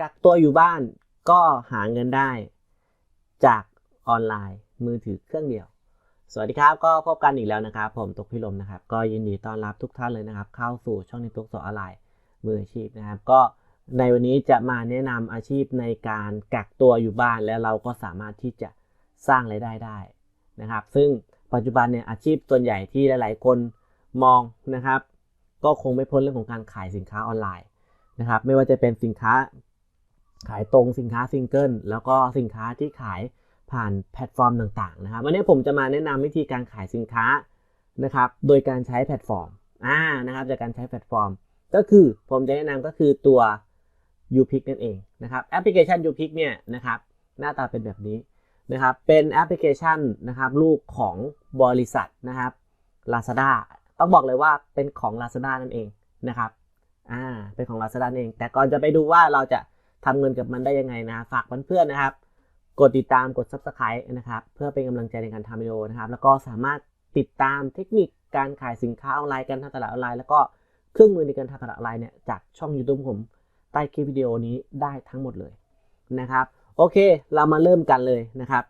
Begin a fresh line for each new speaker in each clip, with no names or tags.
กักตัวอยู่บ้านก็หาเงินได้ จากออนไลน์มือถือเครื่องเดียว สวัสดีครับก็พบกันอีกแล้วนะครับ ผมตุกพิลมนะครับ ก็ยินดีต้อนรับทุกท่านเลยนะครับ เข้าสู่ช่องนิตุกสอนออนไลน์มืออาชีพนะครับ ก็ในวันนี้จะมาแนะนำอาชีพในการกักตัวอยู่บ้านแล้วเราก็สามารถที่จะสร้างรายได้ได้นะครับ ซึ่งปัจจุบันเนี่ยอาชีพส่วนใหญ่ที่หลาย ๆ คนมองนะครับ ก็คงไม่พ้นเรื่องของการขายสินค้าออนไลน์นะครับ ไม่ว่าจะเป็นสินค้า ขายตรงสินค้าซิงเกิลแล้วก็สินค้าที่ขายผ่านแพลตฟอร์มต่างๆนะครับวันนี้ผมจะมาแนะนำวิธีการขายสินค้านะครับโดยการใช้แพลตฟอร์มอ่านะครับจากการใช้แพลตฟอร์ม ก็คือผมจะแนะนำก็คือตัว u p i c นั่นเองนะครับแอปพลิเคชัน u p i c เนี่ยนะครับหน้าตาเป็นแบบนี้นะครับเป็นแอปพลิเคชันนะครับลูกของบริษัทนะครับ Lazada ต้องบอกเลยว่าเป็นของ Lazada นั่นเองนะครับอ่าเป็นของ Lazada นั่นเอง แต่ก่อนจะไปดูว่าเราจะ ทำเงินกับมันได้ยังไงนะฝากเพื่อนๆนะครับ กดติดตามกด Subscribe นะครับ เพื่อเป็นกำลังใจในการทำวิดีโอนะครับ แล้วก็สามารถติดตามเทคนิคการขายสินค้าออนไลน์การทำตลาดออนไลน์แล้วก็เครื่องมือในการทำตลาดออนไลน์เนี่ยจากช่อง YouTube ผมใต้คลิปวิดีโอนี้ได้ทั้งหมดเลยนะครับ โอเคเรามาเริ่มกันเลยนะครับ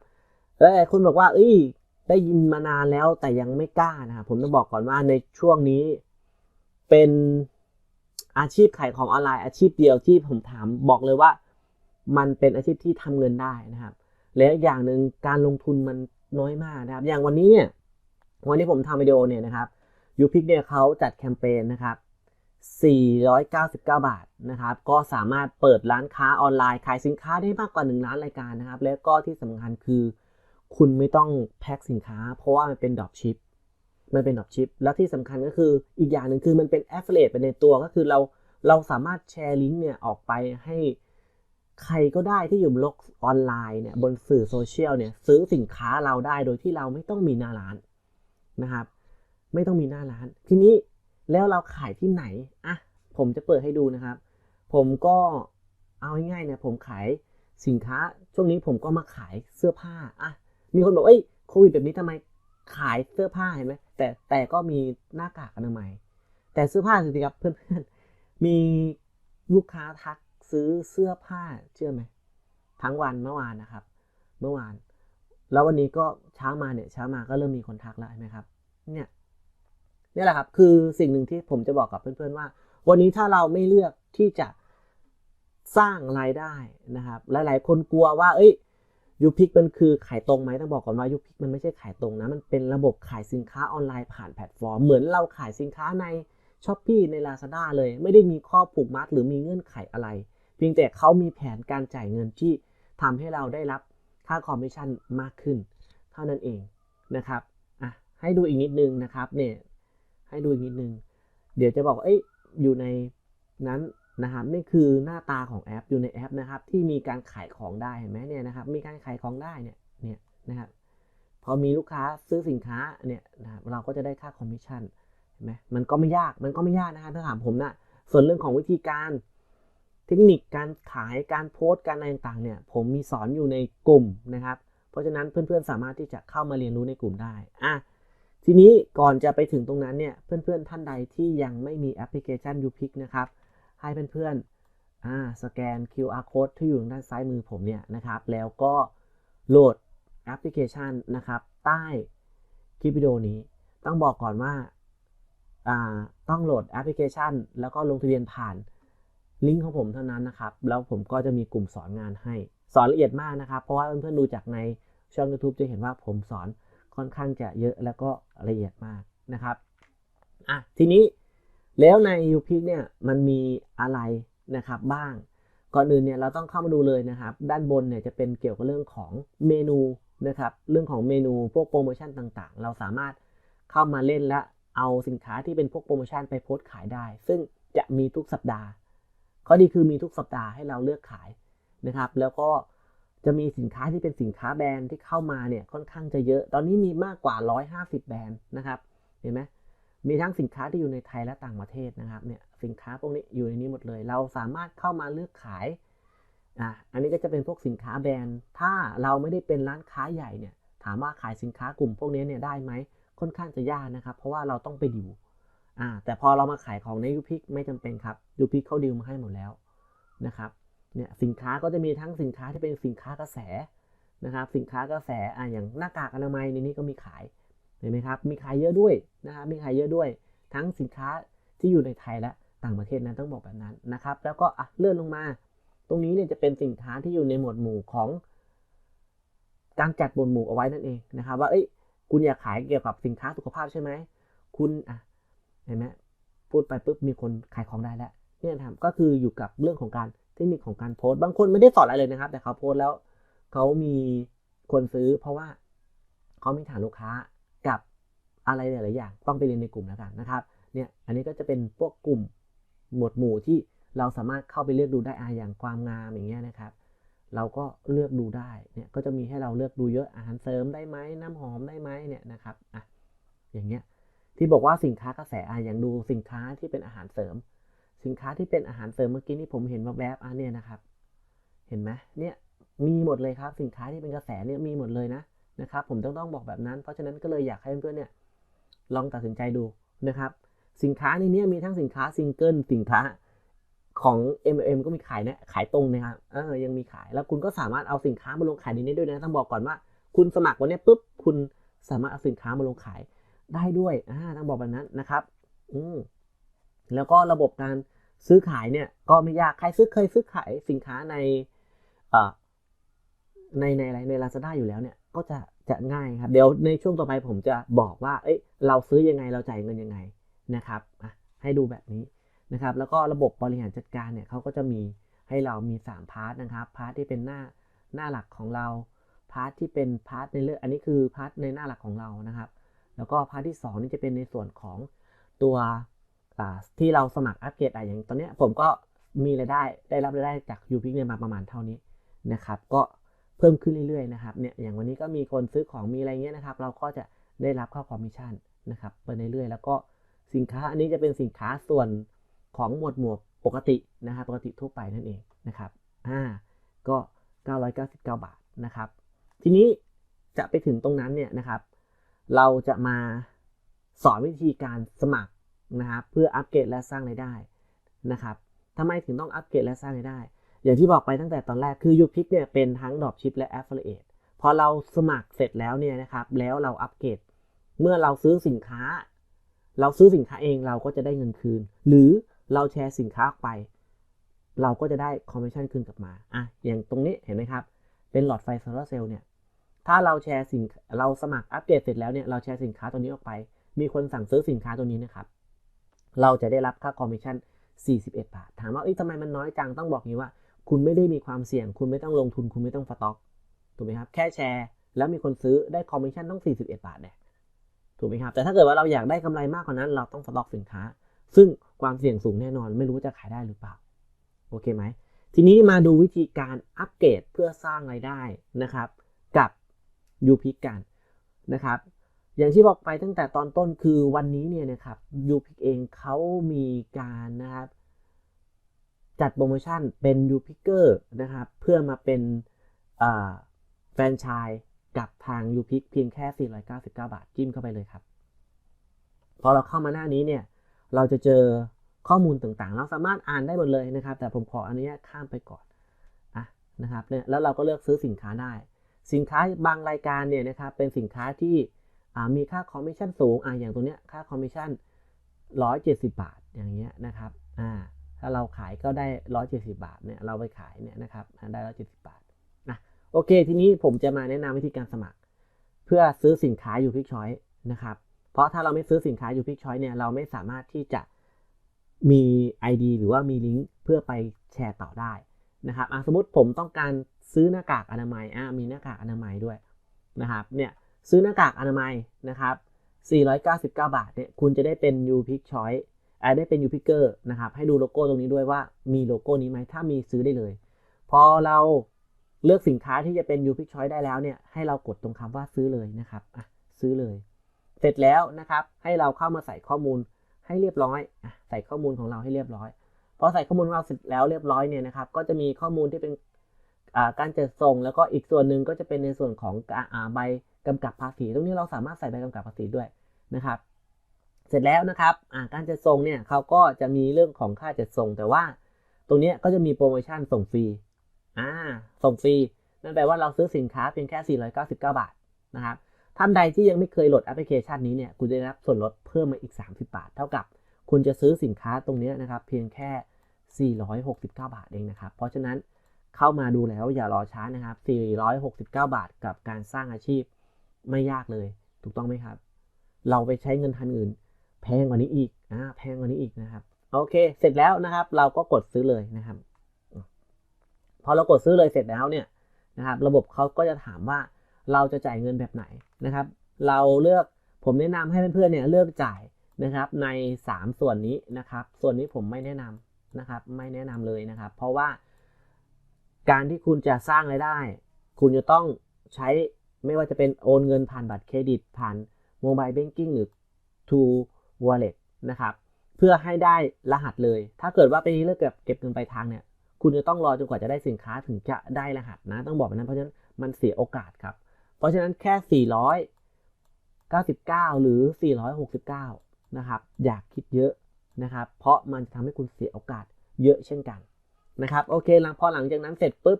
แล้วคุณบอกว่าเอ้ยได้ยินมานานแล้วแต่ยังไม่กล้านะครับผมต้องบอกก่อนว่าในช่วงนี้เป็น อาชีพขายของออนไลน์อาชีพเดียวที่ผมถามบอกเลยว่า มันเป็นอาชีพที่ทำเงินได้นะครับ และอย่างหนึ่งการลงทุนมันน้อยมากนะครับ อย่างวันนี้เนี่ยวันที่ผมทำวิดีโอเนี่ยนะครับยูพิกเนี่ยเขาจัดแคมเปญนะครับ 499 บาทนะครับ ก็สามารถเปิดร้านค้าออนไลน์ขายสินค้าได้มากกว่า 1 ล้านรายการนะครับ แล้วก็ที่สำคัญคือ คุณไม่ต้องแพ็คสินค้า เพราะว่ามันเป็นดรอปชิป มันเป็นดรอปชิปแล้วที่สำคัญก็คืออีกอย่างหนึ่งคือมันเป็น affiliate ไปในตัวก็คือเราเราสามารถแชร์ลิงก์เนี่ยออกไปให้ใครก็ได้ที่อยู่บนโลกออนไลน์เนี่ยบนสื่อโซเชียลเนี่ยซื้อสินค้าเราได้โดยที่เราไม่ต้องมีหน้าร้านนะครับ ไม่ต้องมีหน้าร้าน ทีนี้แล้วเราขายที่ไหนอะผมจะเปิดให้ดูนะครับ ผมก็เอาง่ายๆเนี่ยผมขายสินค้าช่วงนี้ผมก็มาขายเสื้อผ้าอะมีคนบอกเอ้ยโควิดแบบนี้ทำไม ขายเสื้อผ้าเห็นไหมแต่แต่ก็มีหน้ากากอนามัย แต่เสื้อผ้าสิครับเพื่อนๆมีลูกค้าทักซื้อเสื้อผ้าเชื่อไหมทั้งวันเมื่อวานนะครับ เมื่อวาน แล้ววันนี้ก็เช้ามาเนี่ยเช้ามาก็เริ่มมีคนทักแล้วใช่ไหมครับ เนี่ยนี่แหละครับคือสิ่งหนึ่งที่ผมจะบอกกับเพื่อนๆว่า วันนี้ถ้าเราไม่เลือกที่จะสร้างรายได้นะครับ หลายๆ คนกลัวว่า เอ้ย ยูพิกมันคือขายตรงไหมต้องบอกก่อนว่ายูพิกมันไม่ใช่ขายตรงนะ มันเป็นระบบขายสินค้าออนไลน์ผ่านแพลตฟอร์ม เหมือนเราขายสินค้าในช้อปปีใน Lazada เลย ไม่ได้มีข้อผูกมัดหรือมีเงื่อนไขอะไร เพียงแต่เขามีแผนการจ่ายเงินที่ทำให้เราได้รับค่าคอมมิชชั่นมากขึ้น เท่านั้นเองนะครับอะให้ดูอีกนิดนึงนะครับเนี่ยให้ดูอีกนิดนึง เดี๋ยวจะบอกเอ้ยอยู่ในนั้น นะครับนี่คือหน้าตาของแอปอยู่ในแอปนะครับ ที่มีการขายของได้เห็นไหมเนี่ยนะครับมีการขายของได้เนี่ยเนี่ยนะครับพอมีลูกค้าซื้อสินค้าเนี่ยนะครับเราก็จะได้ค่าคอมมิชชั่นเห็นไหมมันก็ไม่ยากมันก็ไม่ยากนะครับถ้าถามผมนะส่วนเรื่องของวิธีการเทคนิคการขายการโพสต์การอะไรต่างๆเนี่ยผมมีสอนอยู่ในกลุ่มนะครับ เพราะฉะนั้นเพื่อนๆสามารถที่จะเข้ามาเรียนรู้ในกลุ่มได้อะทีนี้ก่อนจะไปถึงตรงนั้นเนี่ยเพื่อนๆท่านใดที่ยังไม่มีแอปพลิเคชัน u p i c นะครับ ให้เพื่อนๆสแกน QR code ที่อยู่ด้านซ้ายมือผมเนี่ยนะครับ แล้วก็โหลดแอปพลิเคชันนะครับ ใต้คลิปวิดีโอนี้ ต้องบอกก่อนว่าอ่าต้องโหลดแอปพลิเคชัน แล้วก็ลงทะเบียนผ่านลิงก์ของผมเท่านั้นนะครับ แล้วผมก็จะมีกลุ่มสอนงานให้ สอนละเอียดมากนะครับ เพราะว่าเพื่อนๆดูจากในช่อง YouTube จะเห็นว่าผมสอนค่อนข้างจะเยอะแล้วก็ละเอียดมากนะครับ อะ ทีนี้ แล้วใน u p i c เนี่ยมันมีอะไรนะครับบ้าง ก่อนอื่นเนี่ยเราต้องเข้ามาดูเลยนะครับ ด้านบนเนี่ยจะเป็นเกี่ยวกับเรื่องของเมนูนะครับ เรื่องของเมนูพวกโปรโมชั่นต่างๆ เราสามารถเข้ามาเล่นและเอาสินค้าที่เป็นพวกโปรโมชั่นไปโพสต์ขายได้ ซึ่งจะมีทุกสัปดาห์ ข้อดีคือมีทุกสัปดาห์ให้เราเลือกขายนะครับ แล้วก็จะมีสินค้าที่เป็นสินค้าแบรนด์ที่เข้ามาเนี่ยค่อนข้างจะเยอะ ตอนนี้มีมากกว่า 150 แบรนด์นะครับ เห็นไหม มีทั้งสินค้าที่อยู่ในไทยและต่างประเทศนะครับเนี่ยสินค้าพวกนี้อยู่ในนี้หมดเลย เราสามารถเข้ามาเลือกขายอะอันนี้ก็จะเป็นพวกสินค้าแบรนด์ ถ้าเราไม่ได้เป็นร้านค้าใหญ่เนี่ยถามว่าขายสินค้ากลุ่มพวกนี้เนี่ยได้ไหมค่อนข้างจะยากนะครับ เพราะว่าเราต้องไปดิวอ่าแต่พอเรามาขายของในยูพิกไม่จำเป็นครับยูพิกเขาดิวมาให้หมดแล้วนะครับเนี่ยสินค้าก็จะมีทั้งสินค้าที่เป็นสินค้ากระแสนะครับสินค้ากระแสอะอย่างหน้ากากอนามัยในนี้ก็มีขาย เห็นไหมครับ มีขายเยอะด้วยนะครับมีขายเยอะด้วย ทั้งสินค้าที่อยู่ในไทยและต่างประเทศนะต้องบอกแบบนั้นนะครับ แล้วก็อะเลื่อนลงมา ตรงนี้เนี่ยจะเป็นสินค้าที่อยู่ในหมวดหมู่ของ การจัดหมวดหมู่เอาไว้นั่นเองนะครับว่าเอ้ยคุณอยากขายเกี่ยวกับสินค้าสุขภาพใช่ไหมคุณอะเห็นไหมพูดไปปุ๊บมีคนขายของได้แล้วเนี่ยนะครับก็คืออยู่กับเรื่องของการเทคนิคของการโพสต์บางคนไม่ได้สอนอะไรเลยนะครับ แต่เขาโพสต์แล้วเขามีคนซื้อ เพราะว่าเขามีฐานลูกค้า อะไรหลายๆอย่างต้องไปเรียนในกลุ่มแล้วกันนะครับเนี่ยอันนี้ก็จะเป็นพวกกลุ่มหมวดหมู่ที่เราสามารถเข้าไปเลือกดูได้อาอย่างความงามอย่างเงี้ยนะครับ เราก็เลือกดูได้เนี่ยก็จะมีให้เราเลือกดูเยอะอาหารเสริมได้ไหมน้ำหอมได้ไหมเนี่ยนะครับอะอย่างเงี้ยที่บอกว่าสินค้ากระแสอะอย่างดูสินค้าที่เป็นอาหารเสริม สินค้าที่เป็นอาหารเสริมเมื่อกี้นี่ผมเห็นแวบๆอะเนี่ยนะครับ เห็นไหมเนี่ยมีหมดเลยครับสินค้าที่เป็นกระแสเนี่ยมีหมดเลยนะนะครับ ผมต้องต้องบอกแบบนั้น เพราะฉะนั้นก็เลยอยากให้เพื่อนๆเนี่ย ลองตัดสินใจดูนะครับ สินค้าในนี้มีทั้งสินค้าซิงเกิลสินค้าของ MLM ก็มีขายนะขายตรงนะครับเออยังมีขายแล้วคุณก็สามารถเอาสินค้ามาลงขายในนี้ด้วยนะต้องบอกก่อนว่า คุณสมัครวันนี้ปุ๊บคุณสามารถเอาสินค้ามาลงขายได้ด้วยอ่าต้องบอกแบบนั้นนะครับ อืมแล้วก็ระบบการซื้อขายเนี่ยก็ไม่ยากใครซื้อเคยซื้อขายสินค้าในเอ่อในในอะไรใน Lazada อยู่แล้วเนี่ยก็จะ จะง่ายครับ เดี๋ยวในช่วงต่อไปผมจะบอกว่า เอ้ยเราซื้อยังไงเราจ่ายเงินยังไงนะครับให้ดูแบบนี้นะครับ แล้วก็ระบบบริหารจัดการเนี่ยเขาก็จะมีให้เรามี 3 พาร์ทนะครับพาร์ทที่เป็นหน้าหน้าหลักของเราพาร์ทที่เป็นพาร์ทในเรื่องอันนี้คือพาร์ทในหน้าหลักของเรานะครับ แล้วก็พาร์ทที่ 2 นี่จะเป็นในส่วนของตัวที่เราสมัครอัปเกรดอะไรอย่างตอนนี้ผมก็มีรายได้ได้รับรายได้จากยูพิกเนี่ยมาประมาณเท่านี้นะครับ ก็ เพิ่มขึ้นเรื่อยๆนะครับเนี่ยอย่างวันนี้ก็มีคนซื้อของมีอะไรเงี้ยนะครับ เราก็จะได้รับค่าคอมมิชชั่นนะครับไปเรื่อยๆแล้วก็สินค้าอันนี้จะเป็นสินค้าส่วนของหมวดหมวดปกตินะครับปกติทั่วไปนั่นเองนะครับอ่าก็ 999 บาทนะครับ ทีนี้จะไปถึงตรงนั้นเนี่ยนะครับ เราจะมาสอนวิธีการสมัครนะครับเพื่ออัปเกรดและสร้างรายได้นะครับทำไมถึงต้องอัปเกรดและสร้างรายได้ อย่างที่บอกไปตั้งแต่ตอนแรกคือ u p i c เนี่ยเป็นทั้ง Dropship และ Affiliate พอเราสมัครเสร็จแล้วเนี่ยนะครับแล้วเราอัปเกรดเมื่อเราซื้อสินค้า เราซื้อสินค้าเองเราก็จะได้เงินคืน หรือเราแชร์สินค้าออกไป เราก็จะได้คอมมิชชั่นคืนกลับมาอะอย่างตรงนี้เห็นไหมครับ เป็นหลอดไฟโซลาร์เซลล์เนี่ยถ้าเราแชร์สินเราสมัครอัปเดตเสร็จแล้วเนี่ยเราแชร์สินค้าตัวนี้ออกไป มีคนสั่งซื้อสินค้าตัวนี้นะครับ เราจะได้รับค่าคอมมิชชั่น41 บาท ถามว่าเอ้ยทำไมมันน้อยจังต้องบอกงี้ว่า คุณไม่ได้มีความเสี่ยง คุณไม่ต้องลงทุน คุณไม่ต้องสต็อก ถูกไหมครับ แค่แชร์ แล้วมีคนซื้อได้คอมมิชชั่นต้อง 41 บาทเนี่ยถูกไหมครับ แต่ถ้าเกิดว่าเราอยากได้กำไรมากกว่านั้น เราต้องสต็อกสินค้า ซึ่งความเสี่ยงสูงแน่นอน ไม่รู้จะขายได้หรือเปล่า โอเคไหม ทีนี้มาดูวิธีการอัปเกรดเพื่อสร้างรายได้นะครับ กับยูพิกกันนะครับ อย่างที่บอกไปตั้งแต่ตอนต้นคือวันนี้เนี่ยนะครับยูพิกเองเขามีการนะครับ จัดโปรโมชั่นเป็นยูพิกเกอร์นะครับเพื่อมาเป็นแฟนชส์กับทางยูพิกเพียงแค่ 499 บาทจิ้มเข้าไปเลยครับ พอเราเข้ามาหน้านี้เนี่ย เราจะเจอข้อมูลต่างๆ เราสามารถอ่านได้หมดเลยนะครับ แต่ผมขออนุญาตข้ามไปก่อนอะนะครับแล้วเราก็เลือกซื้อสินค้าได้ สินค้าบางรายการเนี่ยนะครับเป็นสินค้าที่มีค่าคอมมิชชั่นสูงอ่าอย่างตัวเนี้ยค่าคอมมิชชั่น 170 บาทอย่างเงี้ยนะครับอ่า ถ้าเราขายก็ได้ 170 บาทเนี่ยเราไปขายเนี่ยนะครับได้ 170 บาทนะโอเค ทีนี้ผมจะมาแนะนำวิธีการสมัคร เพื่อซื้อสินค้าอยู่พิกชอยนะครับเพราะถ้าเราไม่ซื้อสินค้าอยู่พิกชอยเนี่ยเราไม่สามารถที่จะมี ID หรือว่ามีลิงก์เพื่อไปแชร์ต่อได้นะครับสมมติผมต้องการซื้อหน้ากากอนามัยอ่ามีหน้ากากอนามัยด้วยนะครับเนี่ยซื้อหน้ากากอนามัยนะครับ499 บาทเนี่ยคุณจะได้เป็น u Pick Choice อ่าได้เป็น u p i c k e r นะครับ ให้ดูโลโก้ตรงนี้ด้วยว่ามีโลโก้นี้ไหมถ้ามีซื้อได้เลย พอเราเลือกสินค้าที่จะเป็น u p i c Choice ได้แล้วเนี่ยให้เรากดตรงคำว่าซื้อเลยนะครับอะซื้อเลย เสร็จแล้วนะครับ ให้เราเข้ามาใส่ข้อมูลให้เรียบร้อยอะใส่ข้อมูลของเราให้เรียบร้อยพอใส่ข้อมูลเราเสร็จแล้วเรียบร้อยเนี่ยนะครับ ก็จะมีข้อมูลที่เป็นการจัดส่ง แล้วก็อีกส่วนหนึ่งก็จะเป็นในส่วนของใบกำกับภาษี ตรงนี้เราสามารถใส่ใบกำกับภาษีด้วยนะครับ เสร็จแล้วนะครับการจัดส่งเนี่ยเขาก็จะมีเรื่องของค่าจัดส่ง แต่ว่าตรงนี้ก็จะมีโปรโมชั่นส่งฟรีอ่าส่งฟรีนั่นแปลว่าเราซื้อสินค้าเพียงแค่ 499 บาทนะครับท่านใดที่ยังไม่เคยโหลดแอปพลิเคชันนี้เนี่ยคุณจะได้รับส่วนลดเพิ่มมาอีก 30 บาท เท่ากับคุณจะซื้อสินค้าตรงนี้นะครับ เพียงแค่ 469 บาทเองนะครับ เพราะฉะนั้นเข้ามาดูแล้วอย่ารอช้านะครับ 469 บาทกับการสร้างอาชีพไม่ยากเลย ถูกต้องไหมครับ เราไปใช้เงินทางอื่น แพงกว่านี้อีกอ่าแพงกว่านี้อีกนะครับ โอเค เสร็จแล้วนะครับ เราก็กดซื้อเลยนะครับ พอเรากดซื้อเลยเสร็จแล้วเนี่ยนะครับ ระบบเขาก็จะถามว่าเราจะจ่ายเงินแบบไหนนะครับ เราเลือกผมแนะนำให้เพื่อนๆเนี่ยเลือกจ่ายนะครับใน 3 ส่วนนี้นะครับ ส่วนนี้ผมไม่แนะนำนะครับ ไม่แนะนำเลยนะครับ เพราะว่าการที่คุณจะสร้างรายได้ คุณจะต้องใช้ไม่ว่าจะเป็นโอนเงินผ่านบัตรเครดิตผ่านโมบายเบงกิ้งหรือ True Wallet นะครับเพื่อให้ได้รหัสเลย ถ้าเกิดว่าไปเลือกเก็บเงินปลายทางเนี่ยคุณจะต้องรอจนกว่าจะได้สินค้าถึงจะได้รหัสนะต้องบอกแบบนั้นเพราะฉะนั้นมันเสียโอกาสครับ เพราะฉะนั้นแค่ 499 หรือ 469 นะครับ อยากคิดเยอะนะครับ เพราะมันจะทำให้คุณเสียโอกาสเยอะเช่นกันนะครับโอเคหลังพอหลังจากนั้นเสร็จปุ๊บ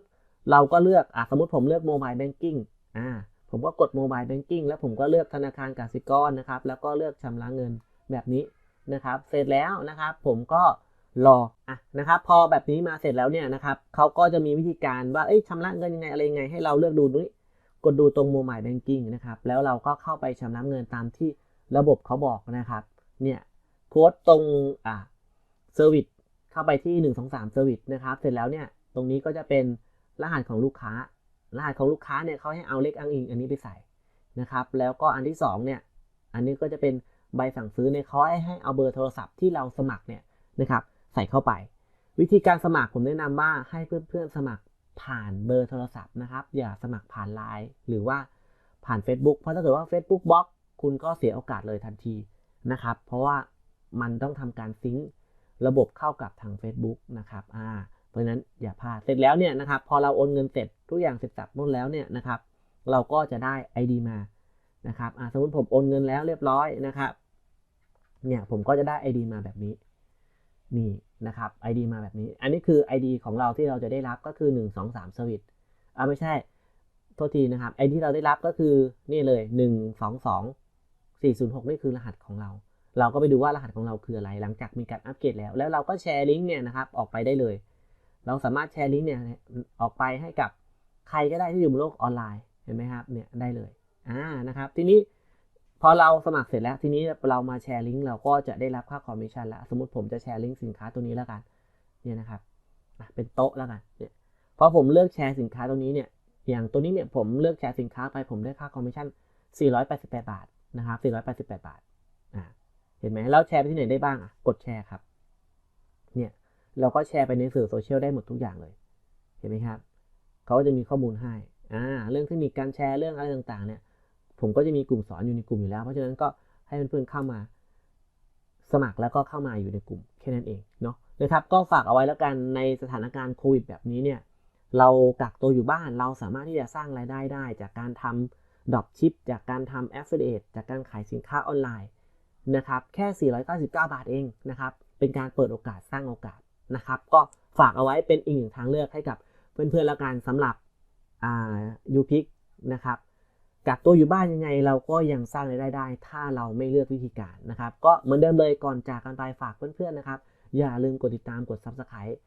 เราก็เลือกอสมมติผมเลือกโมบายแบงกิ้งอ่าผมก็กดโมบายแบงกิ้งแล้วผมก็เลือกธนาคารกสิกรนะครับแล้วก็เลือกชำระเงิน แบบนี้นะครับ เสร็จแล้วนะครับ ผมก็รออะนะครับ พอแบบนี้มาเสร็จแล้วเนี่ยนะครับเขาก็จะมีวิธีการว่าเอ้ยชำระเงินยังไงอะไรยังไง ให้เราเลือกดูนี้ กดดูตรงโมบายแบงกิ้งนะครับ แล้วเราก็เข้าไปชำระเงินตามที่ระบบเขาบอกนะครับ เนี่ยโค้ดตรงอ่าเซอร์วิสเข้าไปที่ 1 2 3เซอร์วิสนะครับ เสร็จแล้วเนี่ย ตรงนี้ก็จะเป็นรหัสของลูกค้า รหัสของลูกค้าเนี่ยเขาให้เอาเลขอ้างอิง อันนี้ไปใส่นะครับ แล้วก็อันที่2เนี่ย อันนี้ก็จะเป็น ใบสั่งซื้อเนี่ยเขาให้เอาเบอร์โทรศัพท์ที่เราสมัครเนี่ยนะครับใส่เข้าไป วิธีการสมัครผมแนะนำว่าให้เพื่อนๆสมัครผ่านเบอร์โทรศัพท์นะครับ อย่าสมัครผ่านไลน์หรือว่าผ่าน Facebook เพราะถ้าเกิดว่า Facebook บล็อกคุณก็เสียโอกาสเลยทันทีนะครับ เพราะว่ามันต้องทำการซิงค์ระบบเข้ากับทาง Facebook นะครับอ่าเพราะฉะนั้นอย่าพลาดเสร็จแล้วเนี่ยนะครับ พอเราโอนเงินเสร็จทุกอย่างเสร็จสับหมดแล้วเนี่ยนะครับ เราก็จะได้ ID มานะครับอ่าสมมติผมโอนเงินแล้วเรียบร้อยนะครับ เนี่ยผมก็จะได้ ID มาแบบนี้ นี่นะครับ ID มาแบบนี้ อันนี้คือ ID ของเราที่เราจะได้รับก็คือ 1 2 3 Service อ่าไม่ใช่ โทษทีนะครับ ID ที่เราได้รับก็คือนี่เลย 1 2 2 4 0 6 นี่คือรหัสของเรา เราก็ไปดูว่ารหัสของเราคืออะไร หลังจากมีการอัปเกรดแล้ว แล้วเราก็แชร์ลิงก์เนี่ยนะครับออกไปได้เลย เราสามารถแชร์ลิงก์เนี่ยออกไปให้กับใครก็ได้ที่อยู่บนโลกออนไลน์ เห็นไหมครับ เนี่ยได้เลย อ่า นะครับ ทีนี้ พอเราสมัครเสร็จแล้วทีนี้เรามาแชร์ลิงก์เราก็จะได้รับค่าคอมมิชชั่นล้วสมมติผมจะแชร์ลิงก์สินค้าตัวนี้แล้วกันเนี่ยนะครับเป็นโต๊ะแล้วกันเนี่ยพอผมเลือกแชร์สินค้าตรงนี้เนี่ยอย่างตัวนี้เนี่ยผมเลือกแชร์สินค้าไปผมได้ค่าคอมมิชชั่น 488 บาทนะครับ488 บาทอ่าเห็นไหมแล้วแชร์ไปที่ไหนได้บ้างอะกดแชร์ครับเนี่ยเราก็แชร์ไปในสื่อโซเชียลได้หมดทุกอย่างเลย เห็นไหมครับเขาจะมีข้อมูลให้อ่าเรื่องเทคนิคการแชร์เรื่องอะไรต่างๆเนี่ย ผมก็จะมีกลุ่มสอนอยู่ในกลุ่มอยู่แล้ว เพราะฉะนั้นก็ให้เพื่อนๆเข้ามาสมัครแล้วก็เข้ามาอยู่ในกลุ่มแค่นั้นเองเนาะนะครับก็ฝากเอาไว้แล้วกันในสถานการณ์โควิดแบบนี้เนี่ยเรากักตัวอยู่บ้านเราสามารถที่จะสร้างรายได้ได้ จากการทำดรอปชิป จากการทำแอฟเฟ i เ t จากการขายสินค้าออนไลน์นะครับแค่ 499 บาทเองนะครับเป็นการเปิดโอกาสสร้างโอกาสนะครับก็ฝากเอาไว้เป็นอีกหนึ่งทางเลือกให้กับเพื่อนๆแล้วกันสำหรับอ่ายูพิกนะครับ กักตัวอยู่บ้านยังไง เราก็ยังสร้างรายได้ได้ ถ้าเราไม่เลือกวิธีการนะครับ ก็เหมือนเดิมเลยก่อนจากกันไปฝากเพื่อนๆนะครับ อย่าลืมกดติดตามกด Subscribe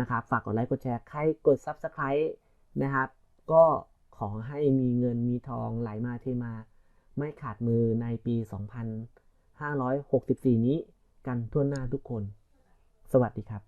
นะครับ ฝากกดไลค์กดแชร์ใครกด Subscribe นะครับ ก็ขอให้มีเงินมีทองไหลมาเทมา ไม่ขาดมือในปี 2564 นี้ กันทั่วหน้าทุกคน สวัสดีครับ